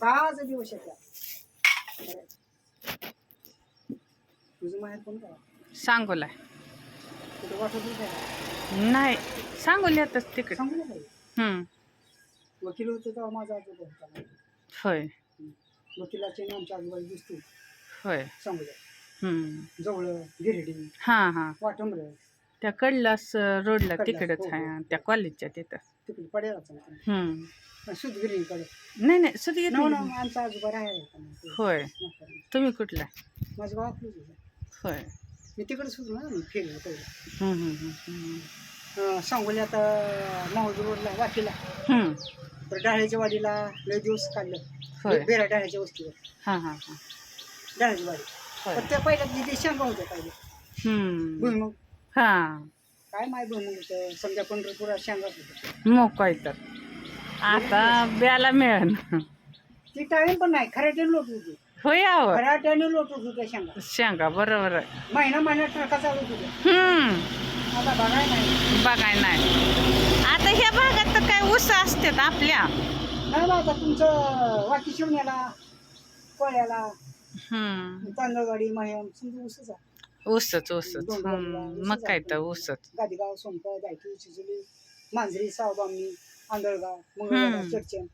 काच दिवस येतात तुझं माहेर कोण काय सांगोला. नाही सांगोल्यातच तिकडे. सांगू नका हम्म. वकील होते तेव्हा माझा आजोबा होता होय. वकिलाचे आमच्या आजूबाजू दिसते. होय. सांगू द्या हम्म. जवळ गिरडी. हां हां. त्या कडलास रोडला तिकडच हो, आहे हो. त्या कॉलेजच्या तिथं. तिकडे हम्म. सुदगिरीकडे नाही नाही ना आमचा आजोबा राहायला होता ना ते. होय. म्हातारा. तुम्ही कुठला? माझं गाव आपलंच होतं. होय. मी तिकडेच होतो ना मी फिरलो तेवढं हम्म, हम्म, हम्म, अं, सांगोली आता माहुल रोडला वाकीला. हम्म. परत डाळ्याच्या वाडीला लय दिवस काढलं. होय. बेरा डाळ्याच्या वस्तीवर. हां हां हां. डाळ्याची वाडी होय. पण त्या पहिल्या तिथे शेंगा होत्या पाहिजे हम्म. भुईमुग. हां. काय माय भुईमुग होतं. समजा पंढरपुरात शेंगाच होतं. मोकाय तर आता ब्याला मिळेल. ती टाळी पण नाही खराट्याने लोट होती होय आव खराट्याने लोट होत होत्या शेंगा. शेंगा बरोबर आहे. महिना महिना ट्रका चालत होत्या हम्म. आता बघाय नाही. बघाय नाही. आता ह्या भागात तर काय ऊस असतात आपल्या. नाही बा आता तुमचं वाकी शिवण्याला कोळ्याला हम्म. तांदळवाडी माह्याम समजा उसच आहे. ऊसच ऊसच. हम्म. मग काय तर ऊसच. गादीगाव सोनकर दायकी चिचोली मांजरी सावबामणी आंधळगाव मंगळगाव हम्म. चडचण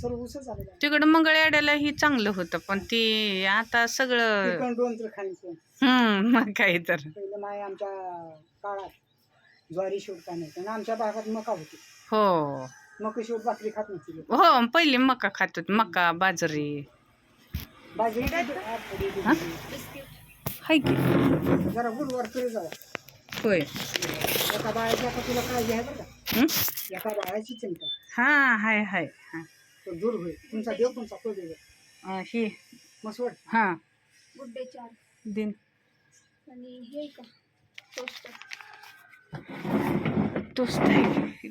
सर्व आहे. तिकडं मंगळयाड्याला ही चांगलं होतं पण ती आता सगळं दोन तर हम्म मग काय तर. पहिलं आमच्या काळात ज्वारी शोध का नाही पण आमच्या भागात मका होती. हो. मका शोध भाकरी खात नव्हती हो पहिली मका खात होती मका बाजरी. बाजरी? हाय की. जरा गुरुवार फिर जावा होय. एका बाळाची आता तुला आहे बरं का? एका बाळाची चिंता हा हाय हाय. हा. तो दूर होईल. तुमचा देव तुमचा कोण देव अं, ही. मसवड हा. गुड्डे चार. दिन. आणि हे का? टोस्ट. तोच आहे.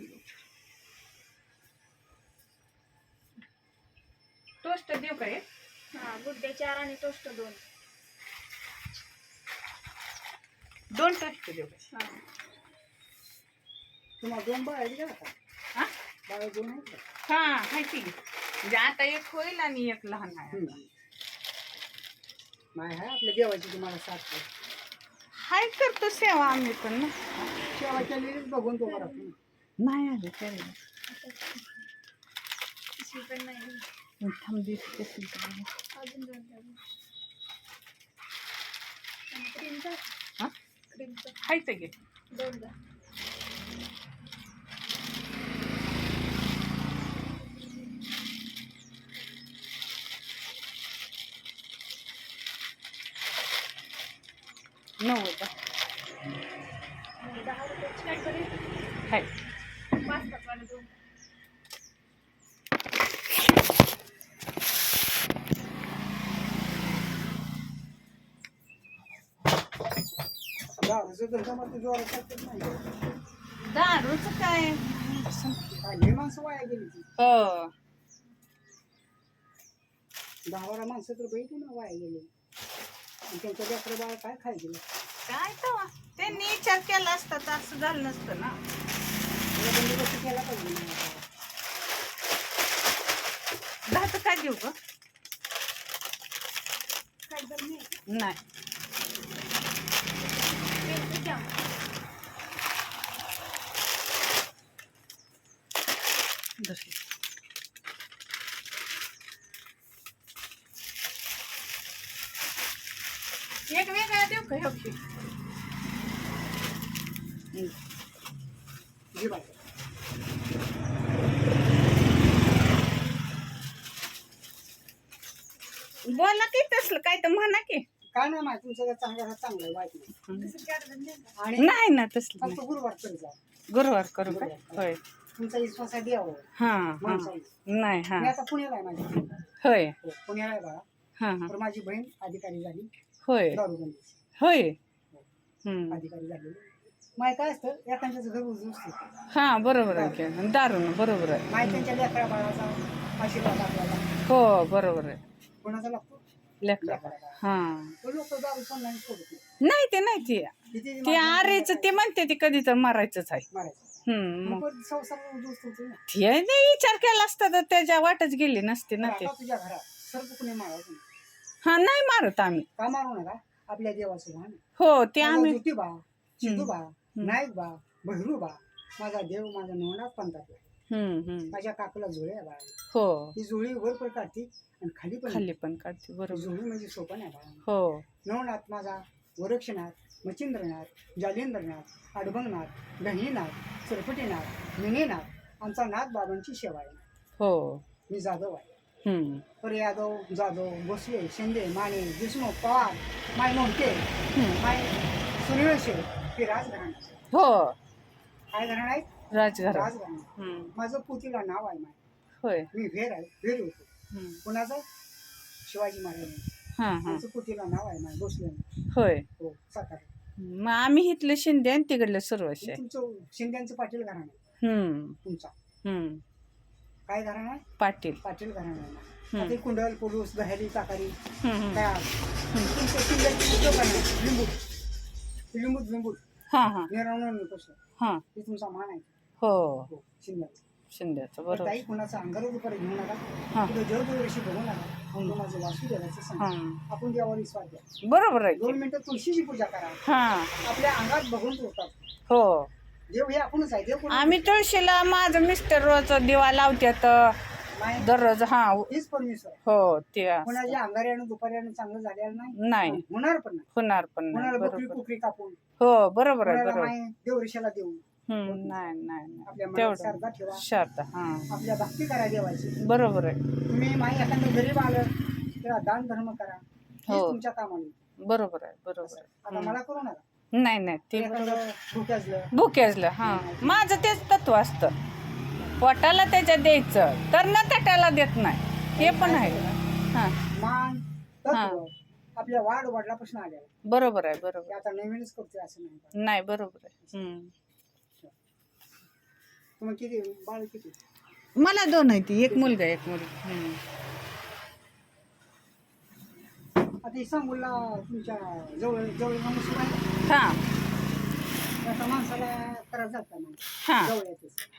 टोस्ट देऊ काय हा? गुड्डे चार आणि टोस्ट दोन. दोन टोस्ट देऊ काय हा. तुम्हाला दोन बाळ आहेत का हा? बाळ दोन आहेत. का. हा म्हणजे आता एक होईल आणि एक लहान आहे हं. आहे आपल्या देवाची तुम्हाला साथ आहे. हाय करतो सेवा आम्ही पण ना. सेवा केलेलीच बघून तो बरा. तुम्ही. नाही आले पिशवी पण नाही थांब बघू. अजून दोन ठेवले आणि क्रीमचा हा? क्रीमचा खायचं घे दोन द्या नव्वद आणि दहा रुपयाची कॅडबरी हाय पाच पाचवाले दोन दारूचं धंद्यामध्ये जोरात चालतच नाही. दारूच काय? काय लय माणसं वाया गेली ती. हो. दहा बारा माणसं तर बहिणी ना वाया गेली. आणि त्यांच्या लेकरं बाळ काय खाय गेलं काय तर त्यांनी विचार केला असता तर असं झालं नसतं ना. त्याला बंदोबस्त केला पाहिजे ना आता. दहाचं काय देऊ ग? नाही. नाही क्रीमचं जाम दुसरी एक वेगळा देऊ का? बाई. बोला की तसलं काय तर म्हणा की. काय नाही माहिती तुमचं चांगलं चांगलं आहे, वाईट नाही? आणि ना तसलं फक्त गुरुवार तरी जा. गुरुवार करू का? होय. तुमचा विश्वास आहे हा हा. नाही हा. मी आता पुण्याला आहे माझी होय. हो, पुण्याला आहे बाळा हा हा. तर माझी बहीण अधिकारी झाली. होय. होय. हम्म. अधिकारी झाली. माय काय असतं एखाद्याचं घर उजू असतं. हा बरोबर आहे की. दारून बरोबर आहे. माय त्यांच्या लेकरा बाळाचा आशीर्वाद आपल्याला. हो बरोबर आहे. कोणाचा लागतो? लेकरा. लेकराला. हा. तो लोक दारू पण नाही सोडत. नाही. नाही ते नाही ते. किती ते आरेच ते म्हणते ते कधी तर मारायचंच आहे. मारायचं. हम्म मग मग. परत संसार उद्ध्वस्त होतो ना ते नाही विचार केला असता तर त्याच्या वाटच गेली नसती ना ते. आता तुझ्या घरात सर्व कुणी मारायचं नाही. हा नाही मारत आम्ही. का मारू नका आपल्या देवाचं भान हो ते आम्ही ज्योतिबा सिद्धूबा नाईकबा भैरूबा माझा देव माझा नवनाथ हम्म हम्म. माझ्या काकूला जुळे आहे बाळा हो. ही जुळी वर पण काढते आणि खाली पण खाली पण काढते बरोबर. जुळी म्हणजे सोपं नाही बाळा हो. नवनाथ माझा गोरक्षनाथ मच्छिंद्रनाथ जालेंद्रनाथ अडबंगनाथ गहिनीनाथ सरपटीनाथ मिनीनाथ आमचा नाथ बाबांची सेवा आहे. हो. मी जाधव आहे. पर यादव जाधव भोसले शिंदे माने देशमुख पवार माय हम्म. माय सुनिवशे हे राजघराणं आहे. हो काय घराणं आहे राजघर राजघराणं हम्म माझं पुतीला नाव आहे माय होय मी भेर आहे भेर होतो. कुणाचं शिवाजी महाराज माझं पुतीला नाव आहे माय भोसले होय हो सातारा मग आम्ही इथलं शिंदे आणि तिकडलं सर्वश आहे तुमचं शिंद्यांचं पाटील घराणं तुमचा हम्म काय घराणं आहे? पाटील. पाटील घराणं आहे ना. हम्म. आता हे कुंडल पुलूस दहेली ताकारी आहे ना, लिंबू. लिंबूत लिंबूत हा हा. निरावण कसं हा. हे तुमचा मान आहे. हो. हो शिंद्याचा. बरोबर. ताई कुणाचा अंगार दुपारी घेऊ नका. हा. बघू नका सांग हा. आपण देवावर विश्वास द्या बरोबर आहे दोन. मिनिटं तुळशीची पूजा करा. हा. आपल्या अंगात बघून ठेवतात. हो. आम्ही तुळशीला माझं मिस्टर रोज दिवा लावत्यात. नाही? दररोज हा. हीच परमेश्वर आहे. हो ते दुपाऱ्यानं चांगलं झालेलं नाही? नाही. होणार पण नाही. होणार पण नाही. कोणाला बकरी बरोबर. कुकरी कापून? हो बरोबर आहे कोणाला बरोबर. माय देऊ हम्म, नाही नाही नाही. आपल्या मनात तेवढं. श्रद्धा ठेवा. शारदा हा. आपल्या भक्ती करा देवाची. बरोबर आहे. तुम्ही माई एखादं गरीब आलं दान धर्म करा. हे. हो. तुमच्या बरोबर आहे बरोबर आहे. आता मला करू नका. नाही नाही ते एखादं भुक्याजलं भुकेजलं हा. माझं तेच तत्व असतं. पोटाला त्याच्यात द्यायचं तर न ताटाला देत नाही. हे पण आहे. हा. मान. तत्व. आपल्या वाढ वडिलापासून आलेला बरोबर आहे बरोबर. ते आता नवीनच करतोय असं नाही नाही बरोबर आहे. हम्म. तुम्ही किती बाळ किती? मला दोन आहे ती एक मुलगा एक मुलगी. हम्म. आता हे सांगूला तुमच्या जवळ जवळ माणूस आहे. हा. आता माणसाला त्रास जाता नाही हा.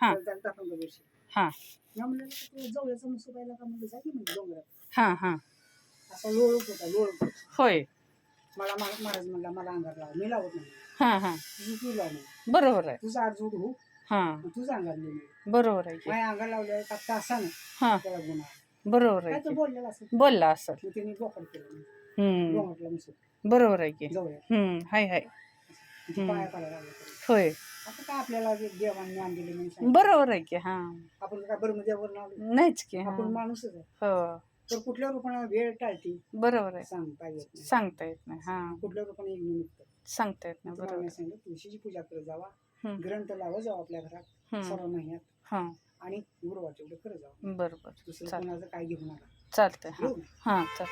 हा. वर्ष हा. या म्हणलं जवळचा मुसुबाईला का जागी म्हणजे डोंगरात हा हा. असा लोळत होता लोळत होय. मला मा- महाराज म्हणला मला अंगार लावा. मी लावत नाही. हा हा. तुझं तू लाव नाही. बरोबर आहे. तुझा आठ जोड हो. हा. तुझा अंगार लिहिलं बरोबर आहे की. माझ्या अंगार लावल्यावर का तासानं हा. त्याला गुन्हा. बरोबर आहे तो की. बोललेला असं बोलला असं मग त्यांनी बोकड केलं. हम्म. मुसून बरोबर आहे की. हम्म. हाय हाय. तिथे पाया पडायला लागला त्याला. होय. आता काय आपल्याला जे देवाने ज्ञान दिले म्हणून सांगितलं. बरोबर आहे की हा. आपण काय बरं नाव नाहीच की हा. आपण माणूसच आहे. हो. तर कुठल्या रूपाने वेळ टाळती? बरोबर आहे. सांगता येत नाही. सांगता येत नाही हा. कुठल्या रूपाने एक निमित्त? सांगता येत नाही तुम्हाला बरोबर. मी सांगितलं तुळशीची पूजा करत जावा. हम्म. ग्रंथ लावा जावा आपल्या घरात हम्म. सर्व महिन्यात. हा. आणि गुरुवारच्या उद्या करत जावा. बरोबर. दुसरं चाल कोणाचं काय घेऊ नका. चालतंय हा. हा चाल